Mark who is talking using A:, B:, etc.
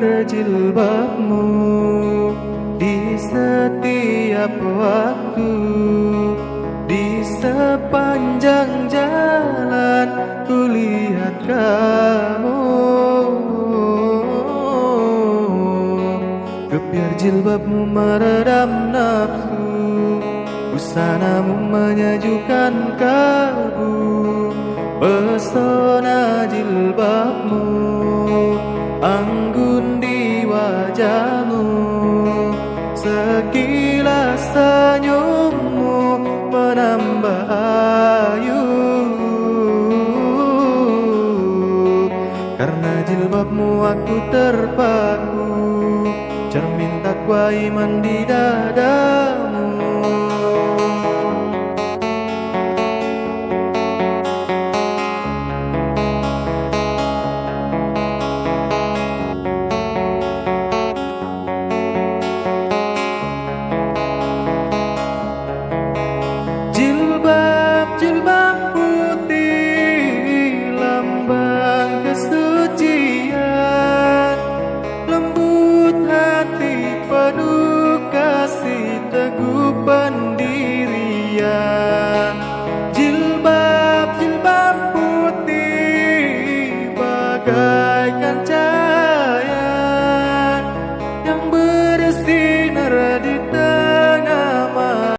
A: berjilbabmu di setiap waktu di sepanjang jalan kulihat kamu. Gebyar jilbabmu meredam nafsu busanamu menyejukkan kabu pesona jilbabmu Sekilas senyummu menambah ayu. Karena jilbabmu aku terpaku Cermin takwa iman di dadamu jilbab putih lambang kesucian. Lembut hati penuh kasih teguh pendirian jilbab jilbab putih bagaikan cahaya yang bersih.